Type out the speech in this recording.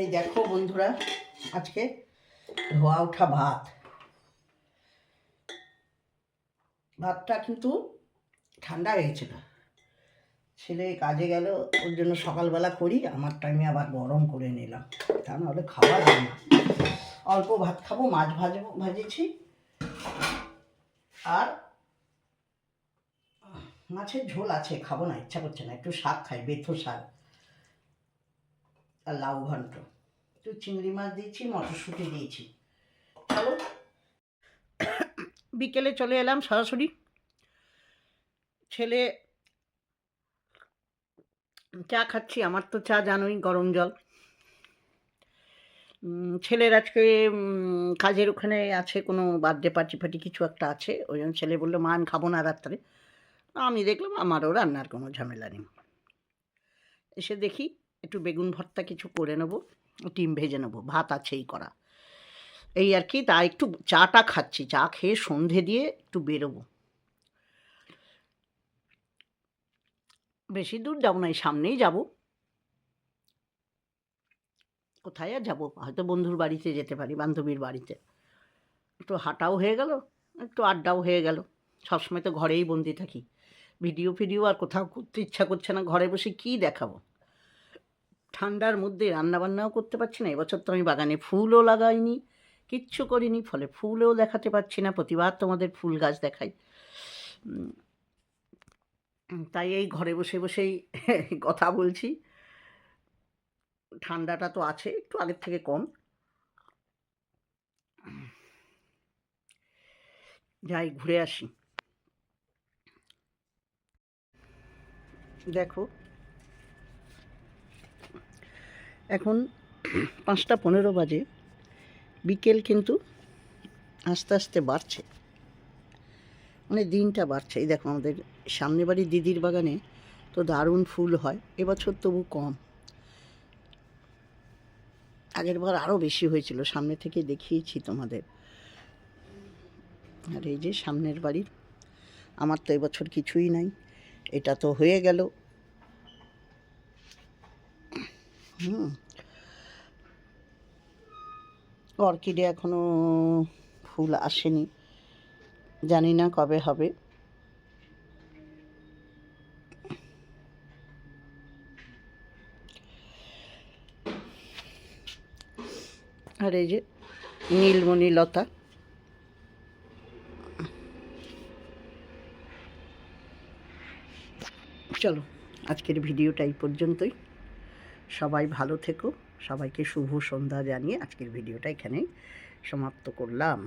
এই দেখো বন্ধুরা, আজকে ধোয়া ওঠা ভাত। ভাতটা কিন্তু ঠান্ডা হয়েছে না ছেলে কাজে গেল, ওর জন্য সকালবেলা করি, আমার টাইমে আবার গরম করে নিলাম। তা নাহলে খাওয়া যায় না। অল্প ভাত খাব, মাছ ভাজবো, ভাজেছি। আর মাছের ঝোল আছে, খাব না, ইচ্ছা করছে না। একটু শাক খাই, বেথো শাক। আর লাউ ঘন্ট। একটু চিংড়ি মাছ দিয়েছি, মটরশুঁটি দিয়েছি। চলো। বিকেলে চলে এলাম সরাসরি। ছেলে চা খাচ্ছি, আমার তো চা জানোই, গরম জল। ছেলের আজকে কাজের ওখানে আছে কোনো বার্থডে পার্টি ফার্টি কিছু একটা আছে, ওই জন্য ছেলে বলল, মা, আমি খাব না রাত্রে। আমি দেখলাম, আমারও রান্নার কোনো ঝামেলা নেই। এসে দেখি একটু বেগুন ভর্তা কিছু করে নেব, ডিম ভেজে নেব, ভাত আছেই করা। এই আর কি, তা একটু চাটা খাচ্ছি, চা খেয়ে সন্ধে দিয়ে একটু বেরোবো। বেশি দূর যাব না, এই সামনেই যাব। কোথায় আর যাব? হয়তো বন্ধুর বাড়িতে যেতে পারি, বান্ধবীর বাড়িতে। একটু হাঁটাও হয়ে গেল, একটু আড্ডাও হয়ে গেল। সবসময় তো ঘরেই বন্দি থাকি। ভিডিও ফিডিও আর কোথাও করতে ইচ্ছা করছে না, ঘরে বসে কী দেখাবো? ঠান্ডার মধ্যে রান্নাবান্নাও করতে পারছি না। এবছর তো আমি বাগানে ফুলও লাগাইনি, কিচ্ছু করিনি, ফলে ফুলও দেখাতে পারছি না। প্রতিবার তোমাদের ফুল গাছ দেখাই। তাই এই ঘরে বসে বসেই কথা বলছি। ঠান্ডাটা তো আছে, একটু আগের থেকে কম। যাই, ঘুরে আসি। দেখো এখন পাঁচটা পনেরো বাজে। বিকেল কিন্তু আস্তে আস্তে বাড়ছে। মানে দিনটা বাড়ছে। এই দেখো আমাদের সামনে বাড়ির দিদির বাগানে তো দারুণ ফুল হয়। এবছর তবু কম। আগের বার আরও বেশি হয়েছিল। সামনে থেকে দেখিয়েছি তোমাদের। আর এই যে সামনের বাড়ির, আমার তো এবছর কিছুই নাই। এটা তো হয়ে গেল। হুম। অর্কিডে এখনও ফুল আসেনি। জানি না কবে হবে। আর এই যে নীলমণি লতা। চলো, আজকের ভিডিওটা এই পর্যন্তই। সবাই ভালো থেকো। সবাইকে শুভ সন্ধ্যা জানিয়ে আজকের ভিডিওটা এখানেই সমাপ্ত করলাম।